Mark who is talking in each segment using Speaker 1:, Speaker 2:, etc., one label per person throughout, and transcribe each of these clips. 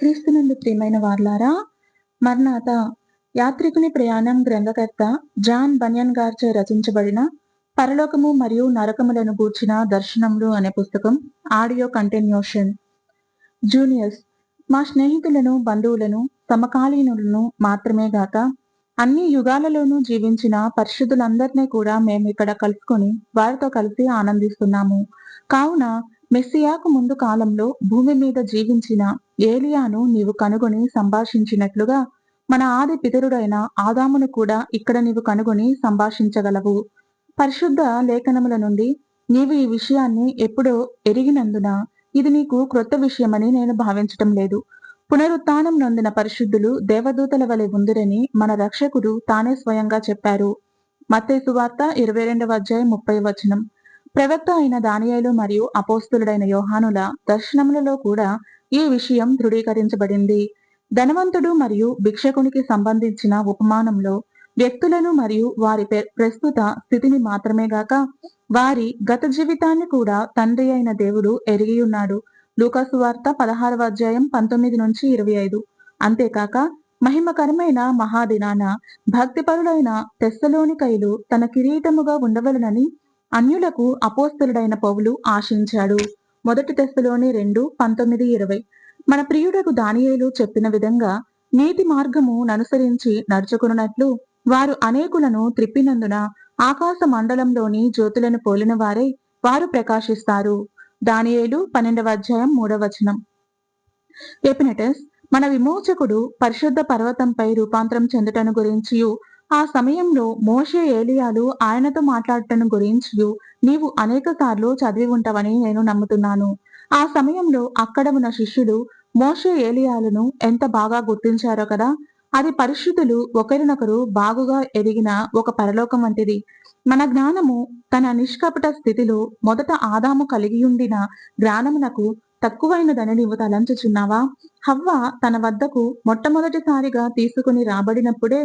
Speaker 1: క్రీస్తునందు ప్రియమైన వార్లారా మర్నాథ యాత్రికుని ప్రయాణం గ్రంథకర్త జాన్ బన్యన్ గార్చే రచించబడిన పరలోకము మరియు నరకములను గూర్చిన దర్శనములు అనే పుస్తకం ఆడియో కంటిన్యూషన్. జూనియర్స్ మా స్నేహితులను బంధువులను సమకాలీనులను మాత్రమే గాక అన్ని యుగాలలోనూ జీవించిన పరిశుద్ధులందరినీ కూడా మేము ఇక్కడ కలుసుకొని వారితో కలిసి ఆనందిస్తున్నాము. కావున మెస్సియాకు ముందు కాలంలో భూమి మీద జీవించిన ఏలియాను నీవు కనుగొని సంభాషించినట్లుగా మన ఆది పితరుడైన ఆదామును కూడా ఇక్కడ నీవు కనుగొని సంభాషించగలవు. పరిశుద్ధ లేఖనముల నుండి నీవు ఈ విషయాన్ని ఎప్పుడో ఎరిగినందున ఇది నీకు క్రొత్త విషయమని నేను భావించటం లేదు. పునరుత్నం నొందిన పరిశుద్ధులు దేవదూతల వలె ఉందిరని మన రక్షకుడు తానే స్వయంగా చెప్పారు. మత్తేసు వార్త ఇరవై రెండవ అధ్యాయం ముప్పై వచనం. ప్రవక్త అయిన దానియాలు మరియు అపోస్తులుడైన యోహానుల దర్శనములలో కూడా ఈ విషయం దృఢీకరించబడింది. ధనవంతుడు మరియు భిక్షకునికి సంబంధించిన ఉపమానంలో వ్యక్తులను మరియు వారి ప్రస్తుత స్థితిని మాత్రమే గాక వారి గత జీవితాన్ని కూడా తండ్రి అయిన దేవుడు ఎరిగి ఉన్నాడు. లూకాసు వార్త పదహారవ అధ్యాయం పంతొమ్మిది నుంచి ఇరవై ఐదు. అంతేకాక మహిమకరమైన మహాదినాన భక్తిపరులైన తెస్సలోనికైలు తన కిరీటముగా ఉండవలనని అన్యులకు అపోస్తులుడైన పౌలు ఆశించాడు. మొదటి తెస్సులోని రెండు పంతొమ్మిది ఇరవై. మన ప్రియుడకు దానియేలు చెప్పిన విధంగా నీతి మార్గము ననుసరించి నడుచుకున్నట్లు వారు అనేకులను త్రిప్పినందున ఆకాశ మండలంలోని జ్యోతులను పోలిన వారే వారు ప్రకాశిస్తారు. దానియేలు పన్నెండవ అధ్యాయం మూడవ వచనం. మన విమోచకుడు పరిశుద్ధ పర్వతంపై రూపాంతరం చెందుటను గురించి ఆ సమయంలో మోషే ఏలియాలు ఆయనతో మాట్లాడటం గురించి నీవు అనేక సార్లు చదివి ఉంటావని నేను నమ్ముతున్నాను. ఆ సమయంలో అక్కడ ఉన్న శిష్యులు మోషే ఏలియాలను ఎంత బాగా గుర్తించారో కదా? అది పరిశుద్ధులు ఒకరినొకరు బాగుగా ఎదిగిన ఒక పరలోకం వంటిది. మన జ్ఞానము తన నిష్కపట స్థితిలో మొదట ఆదాము కలిగి ఉండిన జ్ఞానమునకు తక్కువైనదని నీవు తలంచుచున్నావా? హవ్వ తన వద్దకు మొట్టమొదటిసారిగా తీసుకుని రాబడినప్పుడే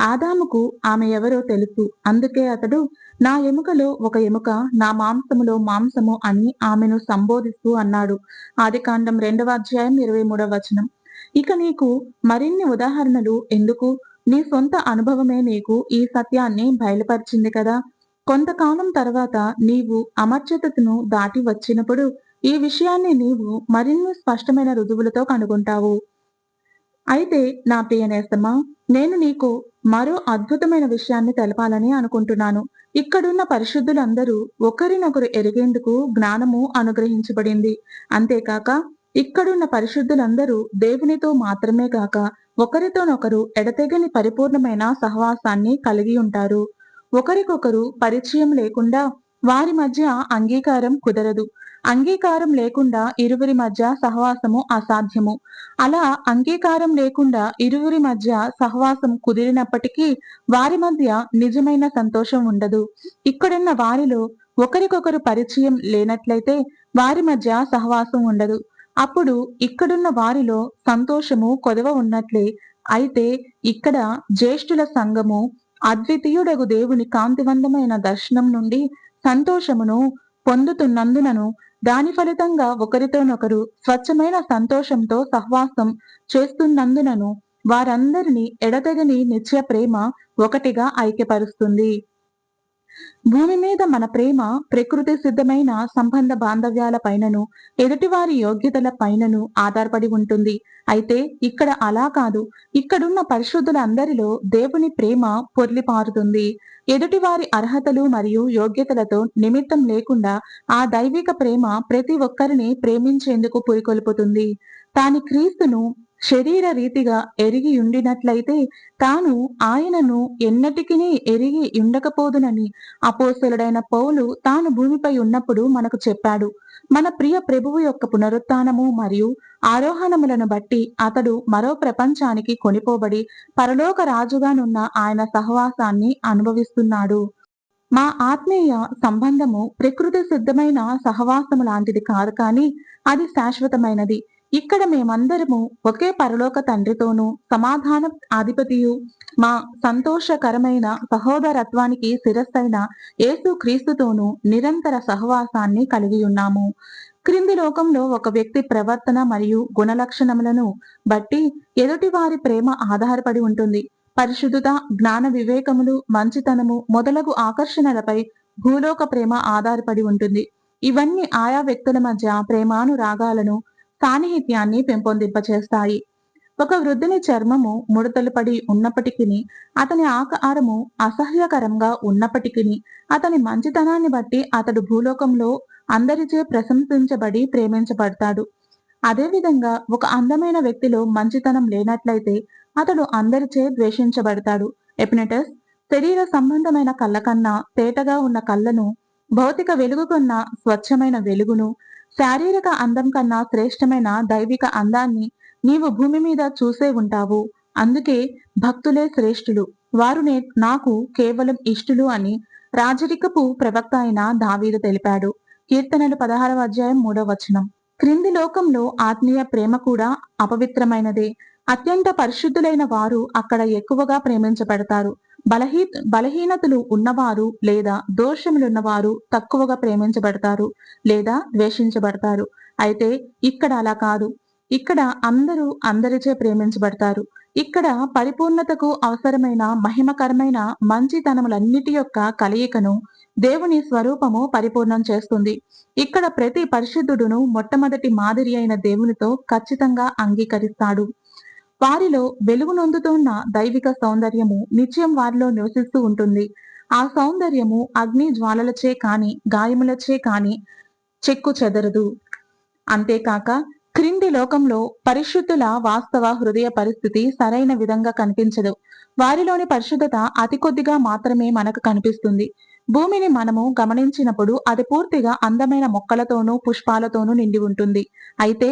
Speaker 1: ఆదాముకు ఆమె ఎవరో తెలుసు. అందుకే అతడు నా ఎముకలో ఒక ఎముక నా మాంసములో మాంసము అని ఆమెను సంబోధిస్తూ అన్నాడు. ఆదికాండం రెండవ అధ్యాయం ఇరవై మూడవ వచనం. ఇక నీకు మరిన్ని ఉదాహరణలు ఎందుకు? నీ సొంత అనుభవమే నీకు ఈ సత్యాన్ని బయలుపరిచింది కదా. కొంతకాలం తర్వాత నీవు అమర్చతను దాటి వచ్చినప్పుడు ఈ విషయాన్ని నీవు మరిన్ని స్పష్టమైన రుజువులతో కనుగొంటావు. అయితే నా పియనేస్తమా నేను నీకు మరో అద్భుతమైన విషయాన్ని తెలపాలని అనుకుంటున్నాను. ఇక్కడున్న పరిశుద్ధులందరూ ఒకరినొకరు ఎరిగేందుకు జ్ఞానము అనుగ్రహించబడింది. అంతేకాక ఇక్కడున్న పరిశుద్ధులందరూ దేవునితో మాత్రమే కాక ఒకరితోనొకరు ఎడతెగని పరిపూర్ణమైన సహవాసాన్ని కలిగి ఉంటారు. ఒకరికొకరు పరిచయం లేకుండా వారి మధ్య అంగీకారం కుదరదు. అంగీకారం లేకుండా ఇరువురి మధ్య సహవాసము అసాధ్యము. అలా అంగీకారం లేకుండా ఇరువురి మధ్య సహవాసం కుదిరినప్పటికీ వారి మధ్య నిజమైన సంతోషం ఉండదు. ఇక్కడున్న వారిలో ఒకరికొకరు పరిచయం లేనట్లయితే వారి మధ్య సహవాసం ఉండదు. అప్పుడు ఇక్కడున్న వారిలో సంతోషము కొదవ ఉన్నట్లే. అయితే ఇక్కడ జ్యేష్ఠుల సంఘము అద్వితీయుడగు దేవుని కాంతివంతమైన దర్శనం నుండి సంతోషమును పొందుతున్నందునను దాని ఫలితంగా ఒకరితోనొకరు స్వచ్ఛమైన సంతోషంతో సహవాసం చేస్తున్నందునను వారందరినీ ఎడతెగని నిత్య ప్రేమ ఒకటిగా ఐక్యపరుస్తుంది. భూమి మీద మన ప్రేమ ప్రకృతి సిద్ధమైన సంబంధ బాంధవ్యాల పైనను ఎదుటివారి యోగ్యతల పైనను ఆధారపడి ఉంటుంది. అయితే ఇక్కడ అలా కాదు. ఇక్కడున్న పరిశుద్ధులందరిలో దేవుని ప్రేమ పొర్లిపారుతుంది. ఎదుటివారి అర్హతలు మరియు యోగ్యతలతో నిమిత్తం లేకుండా ఆ దైవిక ప్రేమ ప్రతి ఒక్కరిని ప్రేమించేందుకు పురికొల్పుతుంది. తాని క్రీస్తును శరీర రీతిగా ఎరిగి ఉండినట్లయితే తాను ఆయనను ఎన్నటికి ఎరిగి ఉండకపోదునని అపోసలుడైన పౌలు తాను భూమిపై ఉన్నప్పుడు మనకు చెప్పాడు. మన ప్రియ ప్రభువు యొక్క పునరుత్నము మరియు ఆరోహణములను బట్టి అతడు మరో ప్రపంచానికి కొనిపోబడి పరలోక రాజుగానున్న ఆయన సహవాసాన్ని అనుభవిస్తున్నాడు. మా ఆత్మీయ సంబంధము ప్రకృతి సిద్ధమైన సహవాసము లాంటిది కాదు కానీ అది శాశ్వతమైనది. ఇక్కడ మేమందరము ఒకే పరలోక తండ్రితోనూ సమాధాన అధిపతియు మా సంతోషకరమైన సహోదరత్వానికి శిరస్సైన యేసు క్రీస్తుతోనూ నిరంతర సహవాసాన్ని కలిగి ఉన్నాము. క్రింది లోకంలో ఒక వ్యక్తి ప్రవర్తన మరియు గుణలక్షణములను బట్టి ఎదుటి వారి ప్రేమ ఆధారపడి ఉంటుంది. పరిశుద్ధత జ్ఞాన వివేకములు మంచితనము మొదలగు ఆకర్షణలపై భూలోక ప్రేమ ఆధారపడి ఉంటుంది. ఇవన్నీ ఆయా వ్యక్తుల మధ్య ప్రేమానురాగాలను సాన్నిహిత్యాన్ని పెంపొందింపచేస్తాయి. ఒక వృద్ధుని చర్మము ముడతలు పడి ఉన్నప్పటికీ అతని ఆకారము అసహ్యకరంగా ఉన్నప్పటికీ అతని మంచితనాన్ని బట్టి అతడు భూలోకంలో అందరిచే ప్రశంసించబడి ప్రేమించబడతాడు. అదేవిధంగా ఒక అందమైన వ్యక్తిలో మంచితనం లేనట్లయితే అతడు అందరిచే ద్వేషించబడతాడు. ఎపినెటస్ శరీర సంబంధమైన కళ్ళ కన్నా తేటగా ఉన్న కళ్ళను భౌతిక వెలుగు కన్నా స్వచ్ఛమైన వెలుగును శారీరక అందం కన్నా శ్రేష్టమైన దైవిక అందాన్ని నీవు భూమి మీద చూసే ఉంటావు. అందుకే భక్తులే శ్రేష్ఠులు. వారు నాకు కేవలం ఇష్టులు అని రాజరికపు ప్రవక్త అయిన దావీదు తెలిపాడు. కీర్తనలు పదహారవ అధ్యాయం మూడవ వచనం. క్రింది లోకంలో ఆత్మీయ ప్రేమ కూడా అపవిత్రమైనదే. అత్యంత పరిశుద్ధులైన వారు అక్కడ ఎక్కువగా ప్రేమించబడతారు. బలహీ బలహీనతలు ఉన్నవారు లేదా దోషములున్నవారు తక్కువగా ప్రేమించబడతారు లేదా ద్వేషించబడతారు. అయితే ఇక్కడ అలా కాదు. ఇక్కడ అందరూ అందరిచే ప్రేమించబడతారు. ఇక్కడ పరిపూర్ణతకు అవసరమైన మహిమకరమైన మంచితనములన్నిటి యొక్క కలయికను దేవుని స్వరూపము పరిపూర్ణం చేస్తుంది. ఇక్కడ ప్రతి పరిశుద్ధుడును మొట్టమొదటి మాదిరి అయిన దేవునితో ఖచ్చితంగా అంగీకరిస్తాడు. వారిలో వెలుగు నొందుతున్న దైవిక సౌందర్యము నిత్యం వారిలో నివసిస్తూ ఉంటుంది. ఆ సౌందర్యము అగ్ని జ్వాలలచే కాని గాయములచే కాని చెక్కు చెదరదు. అంతేకాక క్రింది లోకంలో పరిశుద్ధుల వాస్తవ హృదయ పరిస్థితి సరైన విధంగా కనిపించదు. వారిలోని పరిశుద్ధత అతి కొద్దిగా మాత్రమే మనకు కనిపిస్తుంది. భూమిని మనము గమనించినప్పుడు అది పూర్తిగా అందమైన మొక్కలతోనూ పుష్పాలతోనూ నిండి ఉంటుంది. అయితే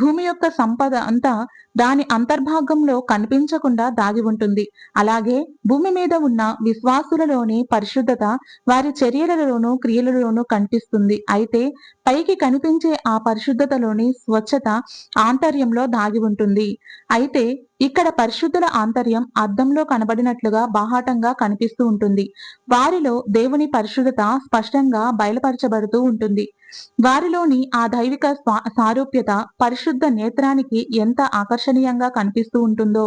Speaker 1: భూమి యొక్క సంపద అంతా దాని అంతర్భాగంలో కనిపించకుండా దాగి ఉంటుంది. అలాగే భూమి మీద ఉన్న విశ్వాసులలోని పరిశుద్ధత వారి చర్యలలోనూ క్రియలలోనూ కనిపిస్తుంది అయితే పైకి కనిపించే ఆ పరిశుద్ధతలోని స్వచ్ఛత ఆంతర్యంలో దాగి ఉంటుంది. అయితే ఇక్కడ పరిశుద్ధుల ఆంతర్యం అద్దంలో కనబడినట్లుగా బాహాటంగా కనిపిస్తూ ఉంటుంది. వారిలో దేవుని పరిశుద్ధత స్పష్టంగా బయలుపరచబడుతూ ఉంటుంది. వారిలోని ఆ దైవిక సారూప్యత పరిశుద్ధ నేత్రానికి ఎంత ఆకర్షణీయంగా కనిపిస్తూ ఉంటుందో.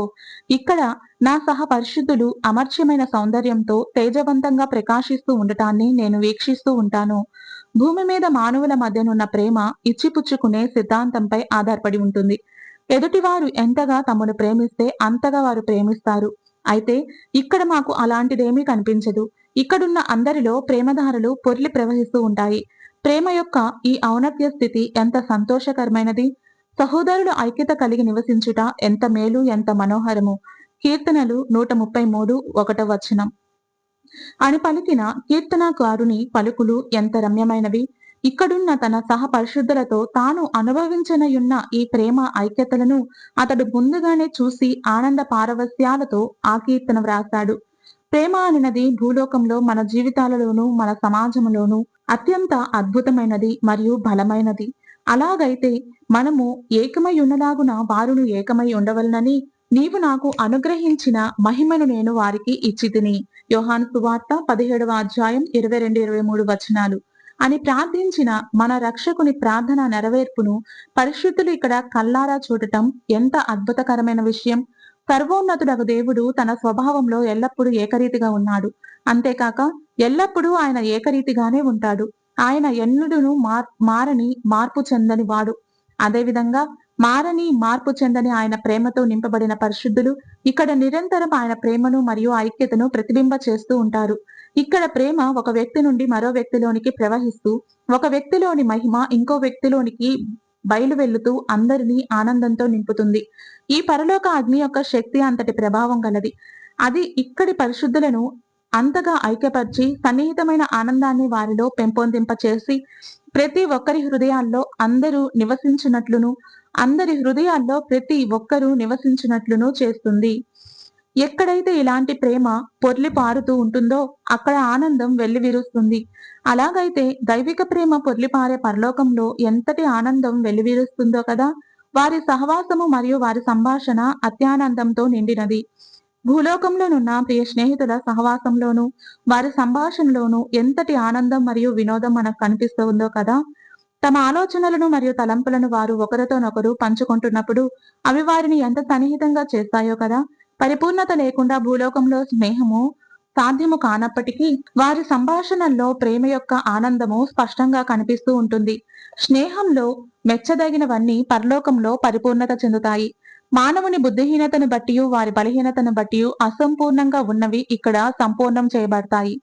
Speaker 1: ఇక్కడ నా సహ పరిశుద్ధులు అమర్చ్యమైన సౌందర్యంతో తేజవంతంగా ప్రకాశిస్తూ ఉండటాన్ని నేను వీక్షిస్తూ ఉంటాను. భూమి మీద మానవుల మధ్యనున్న ప్రేమ ఇచ్చిపుచ్చుకునే సిద్ధాంతంపై ఆధారపడి ఉంటుంది. ఎదుటివారు ఎంతగా తమను ప్రేమిస్తే అంతగా వారు ప్రేమిస్తారు. అయితే ఇక్కడ మాకు అలాంటిదేమీ కనిపించదు. ఇక్కడున్న అందరిలో ప్రేమధారలు పొర్లి ప్రవహిస్తూ ఉంటాయి. ప్రేమ యొక్క ఈ ఔన్నత్య స్థితి ఎంత సంతోషకరమైనది? సహోదరులు ఐక్యత కలిగి నివసించుట ఎంత మేలు ఎంత మనోహరము? కీర్తనలు నూట ముప్పై మూడు ఒకట వచనం. అని పలికిన కీర్తనకారుని పలుకులు ఎంత రమ్యమైనవి? ఇక్కడున్న తన సహ పరిశుద్ధులతో తాను అనుభవించనయున్న ఈ ప్రేమ ఐక్యతలను అతడు ముందుగానే చూసి ఆనంద పారవస్యాలతో ఆ కీర్తన వ్రాశాడు. ప్రేమ అనినది భూలోకంలో మన జీవితాలలోనూ మన సమాజంలోనూ అత్యంత అద్భుతమైనది మరియు బలమైనది. అలాగైతే మనము ఏకమై ఉన్నలాగున వారును ఏకమై ఉండవలనని నీవు నాకు అనుగ్రహించిన మహిమను నేను వారికి ఇచ్చి తిని యోహాను సువార్త పదిహేడవ అధ్యాయం ఇరవై రెండు ఇరవై మూడు వచనాలు. అని ప్రార్థించిన మన రక్షకుని ప్రార్థన నెరవేర్పును పరిశుద్ధులు ఇక్కడ కల్లారా చూడటం ఎంత అద్భుతకరమైన విషయం. సర్వోన్నతుడకు దేవుడు తన స్వభావంలో ఎల్లప్పుడూ ఏకరీతిగా ఉన్నాడు. అంతేకాక ఎల్లప్పుడూ ఆయన ఏకరీతిగానే ఉంటాడు. ఆయన ఎన్నుడును మారని మార్పు చెందని వాడు. అదేవిధంగా మారని మార్పు చెందని ఆయన ప్రేమతో నింపబడిన పరిశుద్ధులు ఇక్కడ నిరంతరం ఆయన ప్రేమను మరియు ఐక్యతను ప్రతిబింబ చేస్తూ ఉంటారు. ఇక్కడ ప్రేమ ఒక వ్యక్తి నుండి మరో వ్యక్తిలోనికి ప్రవహిస్తూ ఒక వ్యక్తిలోని మహిమ ఇంకో వ్యక్తిలోనికి బయలు వెళ్ళుతూ అందరినీ ఆనందంతో నింపుతుంది. ఈ పరలోక అగ్ని యొక్క శక్తి అంతటి ప్రభావం గలది. అది ఇక్కడి పరిశుద్ధులను అంతగా ఐక్యపరిచి సన్నిహితమైన ఆనందాన్ని వారిలో పెంపొందింప చేసి ప్రతి ఒక్కరి హృదయాల్లో అందరూ నివసించినట్లును అందరి హృదయాల్లో ప్రతి ఒక్కరూ నివసించినట్లును చేస్తుంది. ఎక్కడైతే ఇలాంటి ప్రేమ పొర్లి పారుతూ ఉంటుందో అక్కడ ఆనందం వెల్లివిరుస్తుంది. అలాగైతే దైవిక ప్రేమ పొర్లిపారే పరలోకంలో ఎంతటి ఆనందం వెల్లివిరుస్తుందో కదా వారి సహవాసము మరియు వారి సంభాషణ అత్యానందంతో నిండినది. భూలోకంలోనున్న ప్రియ స్నేహితుల సహవాసంలోను వారి సంభాషణలోను ఎంతటి ఆనందం మరియు వినోదం మనకు కనిపిస్తుందో కదా? తమ ఆలోచనలను మరియు తలంపులను వారు ఒకరితోనొకరు పంచుకుంటున్నప్పుడు అవి వారిని ఎంత సన్నిహితంగా చేస్తాయో కదా? పరిపూర్ణత లేకుండా భూలోకంలో స్నేహము సాధ్యము కానప్పటికీ వారి సంభాషణల్లో ప్రేమ యొక్క ఆనందము స్పష్టంగా కనిపిస్తూ ఉంటుంది. స్నేహంలో మెచ్చదగినవన్నీ పరలోకంలో పరిపూర్ణత చెందుతాయి. మానవుని బుద్ధిహీనతను బట్టి వారి బలహీనతను బట్టి అసంపూర్ణంగా ఉన్నవి ఇక్కడ సంపూర్ణం చేయబడతాయి.